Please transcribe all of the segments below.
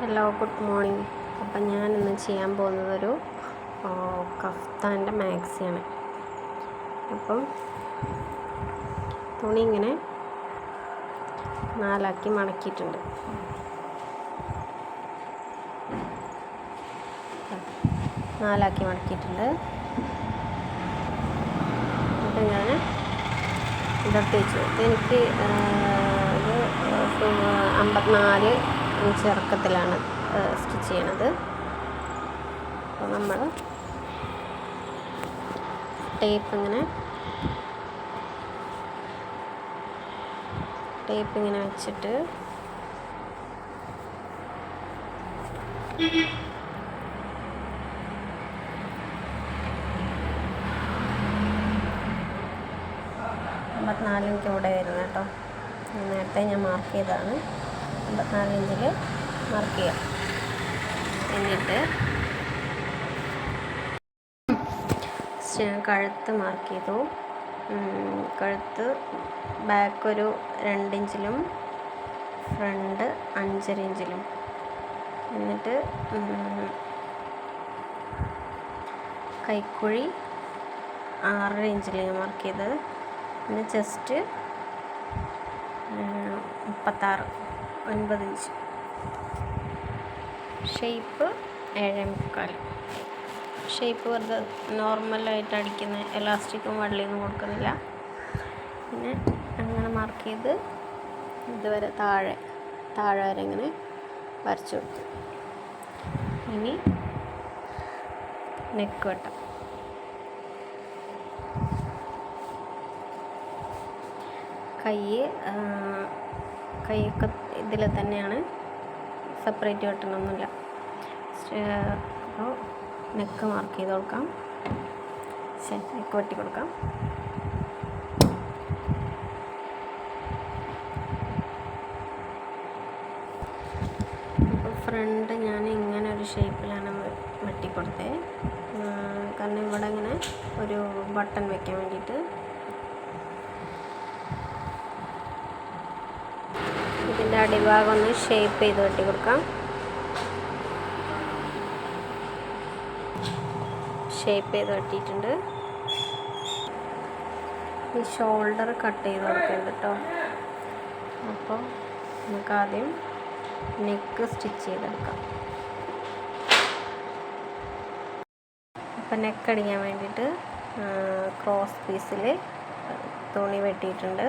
Hello good morning അപ്പം ഇന്ന് ചെയ്യാൻ പോകുന്നത് ഒരു കഫ്താന്റെ മാക്സിയാണ് അപ്പം തുണി ഇങ്ങനെ നാലാക്കി മടക്കിയിട്ടുണ്ട്. നാലാക്കി മടക്കിയിട്ടുണ്ട്. അപ്പം ഞാൻ ഇതൊക്കെ വെച്ചു. എനിക്ക് അമ്പത്തിനാല് ഇഞ്ച് സ്റ്റിച്ച് ചെയ്യണത്. അപ്പോൾ നമ്മൾ ടേപ്പ് ഇങ്ങനെ ടേപ്പ് ഇങ്ങനെ വെച്ചിട്ട് അമ്പത്തിനാല് ഇഞ്ച് ഇവിടെ വരുന്നത് കേട്ടോ. നേരത്തെ ഞാൻ മാർക്ക് ചെയ്തതാണ്. അമ്പത്തിനാല് ഇഞ്ചിൽ മാർക്ക് ചെയ്യാം എന്നിട്ട് കഴുത്ത് മാർക്ക് ചെയ്തു. കഴുത്ത് ബാക്ക് ഒരു രണ്ടിഞ്ചിലും ഫ്രണ്ട് അഞ്ചര ഇഞ്ചിലും എന്നിട്ട് കൈക്കുഴി ആറര ഇഞ്ചിൽ മാർക്ക് ചെയ്തത്. പിന്നെ ചെസ്റ്റ് മുപ്പത്താറ്. ഒൻപത് ഇഞ്ച്. ഷേപ്പ് ഏഴേ മുക്കാൽ ഷേപ്പ് വെറുതെ നോർമലായിട്ട് അടിക്കുന്ന എലാസ്റ്റിക്കും വള്ളിയൊന്നും കൊടുക്കുന്നില്ല. പിന്നെ അങ്ങനെ മാർക്ക് ചെയ്ത് ഇതുവരെ താഴെ താഴെ വരെ ഇങ്ങനെ വരച്ചു കൊടുത്തു. ഇനി നെക്ക് വെട്ടം. കൈ കൈയൊക്കെ ഇതിൽ തന്നെയാണ് സെപ്പറേറ്റ് വെട്ടണമൊന്നുമില്ല അപ്പോൾ നെക്ക് മാർക്ക് ചെയ്ത് കൊടുക്കാം. നെക്ക് വെട്ടി കൊടുക്കാം. ഫ്രണ്ട് ഞാൻ ഇങ്ങനെ ഒരു ഷേപ്പിലാണ് വെട്ടിക്കൊടുത്തത് കാരണം ഇവിടെ ഇങ്ങനെ ഒരു ബട്ടൺ വെക്കാൻ വേണ്ടിയിട്ട് ഇതിന്റെ അടിഭാഗം ഒന്ന് ഷേപ്പ് ചെയ്ത് വെട്ടി കൊടുക്കാം. ഷേപ്പ് ചെയ്ത് വെട്ടിയിട്ടുണ്ട്. ഈ ഷോൾഡർ കട്ട് ചെയ്ത് കൊടുക്കുന്നുണ്ട് കേട്ടോ അപ്പോൾ നമുക്ക് ആദ്യം നെക്ക് സ്റ്റിച്ച് ചെയ്തെടുക്കാം. അപ്പം നെക്ക് അടിക്കാൻ വേണ്ടിയിട്ട് ക്രോസ് പീസിൽ തുണി വെട്ടിയിട്ടുണ്ട്.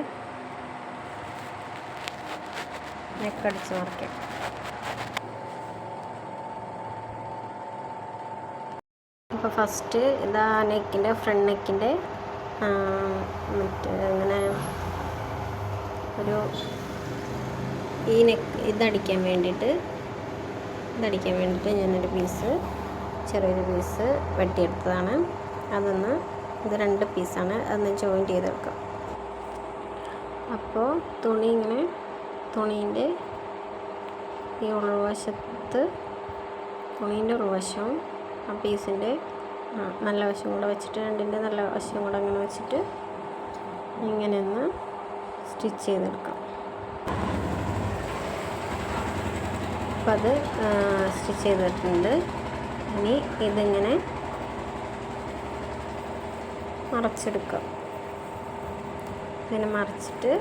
നെക്ക് അടിച്ച് മറിക്കാം അപ്പോൾ ഫസ്റ്റ് ഇതാ നെക്കിന്റെ ഫ്രണ്ട് നെക്കിന്റെ മറ്റേ ഇങ്ങനെ ഒരു ഈ നെക്ക് ഇതടിക്കാൻ വേണ്ടിയിട്ട് ഇതടിക്കാൻ വേണ്ടിയിട്ട് ഞാനൊരു പീസ് ചെറിയൊരു പീസ് വെട്ടിയെടുത്തതാണ്. അതൊന്ന് ഇത് രണ്ട് പീസാണ്. അതൊന്ന് ജോയിന്റ് ചെയ്തെടുക്കാം. അപ്പോൾ തുണി ഇങ്ങനെ തുണീന്റെ ഈ ഉൾവശത്ത് തുണീന്റെ ഉൾവശം ആ പീസിന്റെ നല്ല വശം കൂടെ വെച്ചിട്ട് രണ്ടിന്റെ നല്ല വശം കൂടെ അങ്ങനെ വെച്ചിട്ട് ഇങ്ങനെ ഒന്ന് സ്റ്റിച്ച് ചെയ്തെടുക്കാം. അപ്പം അത് സ്റ്റിച്ച് ചെയ്തിട്ടുണ്ട്. ഇനി ഇതിങ്ങനെ മറച്ചെടുക്കാം. ഇതിനെ മറിച്ചിട്ട്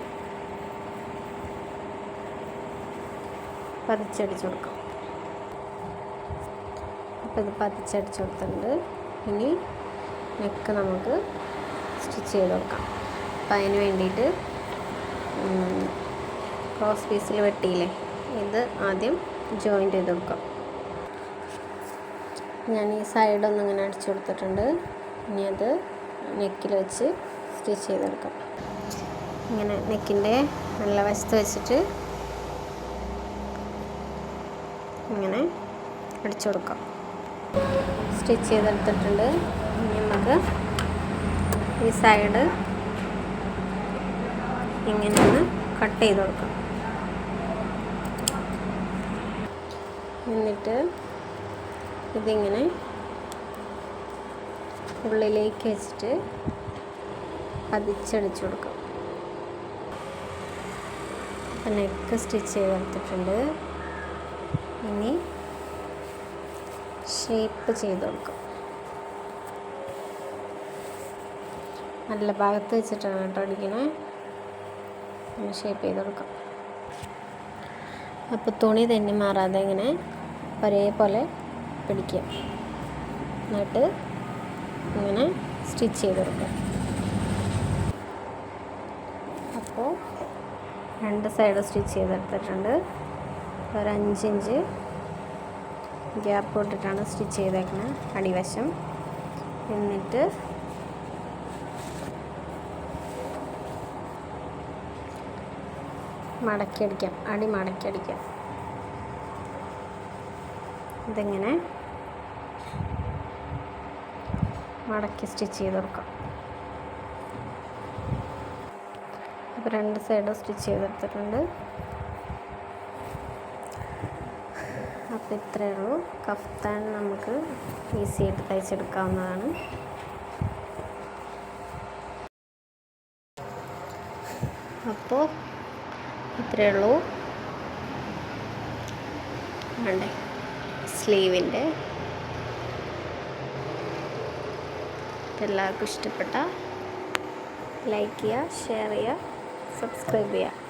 പതിച്ചടിച്ച് കൊടുക്കാം. അപ്പോൾ ഇത് പതിച്ചടിച്ച് കൊടുത്തിട്ടുണ്ട്. ഇനി നെക്ക് നമുക്ക് സ്റ്റിച്ച് ചെയ്ത് കൊടുക്കാം അപ്പം അതിന് വേണ്ടിയിട്ട് ക്രോസ് പീസിൽ വെട്ടിയില്ലേ? ഇത് ആദ്യം ജോയിന്റ് ചെയ്ത് കൊടുക്കാം ഞാൻ ഈ സൈഡൊന്നും ഇങ്ങനെ അടിച്ചു കൊടുത്തിട്ടുണ്ട്. ഇനി അത് നെക്കിൽ വെച്ച് സ്റ്റിച്ച് ചെയ്തെടുക്കാം. ഇങ്ങനെ നെക്കിന്റെ നല്ല വശത്ത് വെച്ചിട്ട് ഇങ്ങനെ അടിച്ചു കൊടുക്കാം. സ്റ്റിച്ച് ചെയ്തെടുത്തിട്ടുണ്ട്. ഇനി നമുക്ക് ഈ സൈഡ് ഇങ്ങനെ ഒന്ന് കട്ട് ചെയ്ത് കൊടുക്കാം. എന്നിട്ട് ഇതിങ്ങനെ ഉള്ളിലേക്ക് വെച്ചിട്ട് പതിച്ചടിച്ചു കൊടുക്കാം. നെക്ക് സ്റ്റിച്ച് ചെയ്തെടുത്തിട്ടുണ്ട്. ഇനി ഷേപ്പ് ചെയ്ത് കൊടുക്കും. നല്ല ഭാഗത്ത് വെച്ചിട്ടാണ് കേട്ടോ അടിക്കണേ. ഷേപ്പ് ചെയ്ത് കൊടുക്കാം. അപ്പോൾ തുണി തന്നെ മാറാതെ ഇങ്ങനെ ഒരേപോലെ പിടിക്കുക എന്നിട്ട് ഇങ്ങനെ സ്റ്റിച്ച് ചെയ്ത് കൊടുക്കുക അപ്പോൾ രണ്ട് സൈഡ് സ്റ്റിച്ച് ചെയ്തെടുത്തിട്ടുണ്ട്. ഒരു അഞ്ചിഞ്ച് ഗ്യാപ്പ് ഇട്ടിട്ടാണ് സ്റ്റിച്ച് ചെയ്തേക്കുന്നത് അടിവശം. എന്നിട്ട് മടക്കി അടിക്കാം അടി മടക്കി അടിക്കാം ഇതിങ്ങനെ മടക്കി സ്റ്റിച്ച് ചെയ്ത് കൊടുക്കാം. അപ്പോൾ രണ്ട് സൈഡും സ്റ്റിച്ച് ചെയ്തെടുത്തിട്ടുണ്ട്. ഇത്രയേ ഉള്ളൂ കഫ്താൻ നമുക്ക് ഈസി ആയിട്ട് തയ്ച്ചെടുക്കാവുന്നതാണ്. അപ്പോൾ ഇത്രയേ ഉള്ളൂ വേണ്ടേ സ്ലീവിന്റെ. എല്ലാവർക്കും ഇഷ്ടപ്പെട്ട ലൈക്ക് ചെയ്യുക ഷെയർ ചെയ്യുക സബ്സ്ക്രൈബ് ചെയ്യുക.